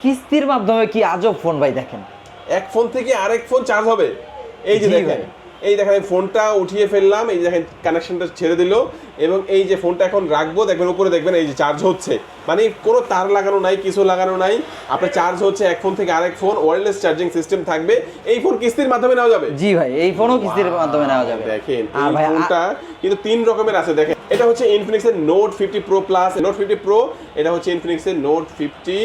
কিস্তির মাধ্যমে কি আজব ফোন ভাই দেখেন? এক ফোন থেকে আরেক ফোন চার্জ হবে। এই যে দেখেন এই দেখেন আমি ফোনটা উঠিয়ে ফেললাম এই দেখেন কানেকশনটা ছেড়ে দিল এবং এই যে ফোনটা এখন রাখব দেখবেন উপরে দেখবেন এই যে চার্জ হচ্ছে। মানে কোনো তার লাগানো নাই কিছু লাগানো নাই। আপনার চার্জ হচ্ছে এক ফোন থেকে আরেক ফোন ওয়্যারলেস চার্জিং সিস্টেম থাকবে। এই ফোন কিস্তির মাধ্যমে নেওয়া যাবে। জি ভাই এই ফোনও কিস্তির মাধ্যমে নেওয়া যাবে। দেখেন আর এই ফোনটা কিন্তু তিন রকমের আছে দেখেন। এটা হচ্ছে ইনফিনিক্স এর Note fifty Pro Plus Note fifty Pro এটা হচ্ছে ইনফিনিক্স এর নোট ফিফটি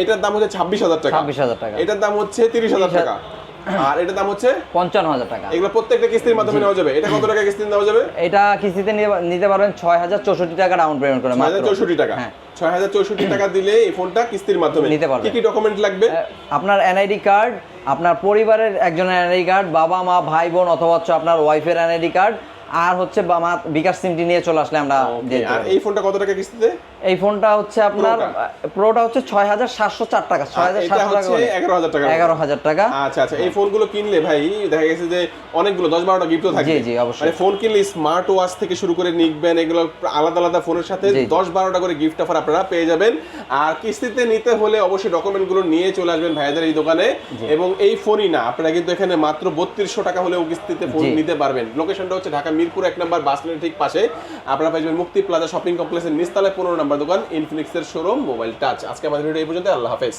এটার দাম হচ্ছে ছাব্বিশ হাজার টাকা। 26,000 টাকা। এটার দাম হচ্ছে তিরিশ হাজার টাকা। আর এটার দাম হচ্ছে পঞ্চান্ন হাজার টাকা। এগুলো প্রত্যেকটা কিস্তির মাধ্যমে নেওয়া যাবে। এটা কত টাকা কিস্তি নেওয়া যাবে? এটা কিস্তিতে নিতে পারবেন ছয় হাজার চৌষট্টি টাকা ডাউন পেমেন্ট করে হাজার চৌষট্টি টাকা। হ্যাঁ। ছয় হাজার চৌষট্টি টাকা দিলে এই ফোনটা কিস্তির মাধ্যমে। নিতে পারবে। কি কি ডকুমেন্ট লাগবে? আপনার এনআইডি কার্ড আপনার পরিবারের একজনের এনআইডি কার্ড বাবা মা ভাই বোন অথবা হচ্ছে আপনার ওয়াইফের এনআইডি কার্ড আর হচ্ছে বিকাশ সিমটি নিয়ে চলে আসলে আমরা আর এই ফোনটা কত টাকা কিস্তিতে? এই ফোনটা হচ্ছে আপনার প্রোটা হচ্ছে ছয় হাজার সাতশো চার টাকা ছয় হাজার এটা সাতশো টাকা হচ্ছে এগারো হাজার টাকা। এগারো হাজার টাকা। আচ্ছা আচ্ছা এই ফোনগুলো কিনলে ভাই দেখা গেছে যে অনেকগুলো দশ বারোটা গিফটও থাকবে। জি, জি, অবশ্যই। মানে ফোন কিনলে স্মার্ট ওয়াচ থেকে শুরু করে নিকবেন এগুলো আলাদা আলাদা ফোনের সাথে জি, জি। দশ বারোটা করে গিফট অফার আপনারা পেয়ে যাবেন। আর কিস্তিতে নিতে হলে অবশ্যই ডকুমেন্টগুলো নিয়ে চলে আসবেন ভাইয়াদের এই দোকানে। এবং এই ফোনই না আপনারা কিন্তু এখানে মাত্র বত্রিশশো টাকা হলেও কিস্তিতে ফোন নিতে পারবেন। লোকেশনটা হচ্ছে ঢাকা মিরপুর এক নম্বর বাস ঠিক পাশে। আপনারা পাইবেন মুক্তি প্লাজা শপিং কমপ্লেক্সের নিচতলায় পনেরো নম্বর দোকান ইনফিনিক্সের শোরুম মোবাইল টাচ আজকে আমাদের ভিডিও এই পর্যন্ত আল্লাহ হাফেজ।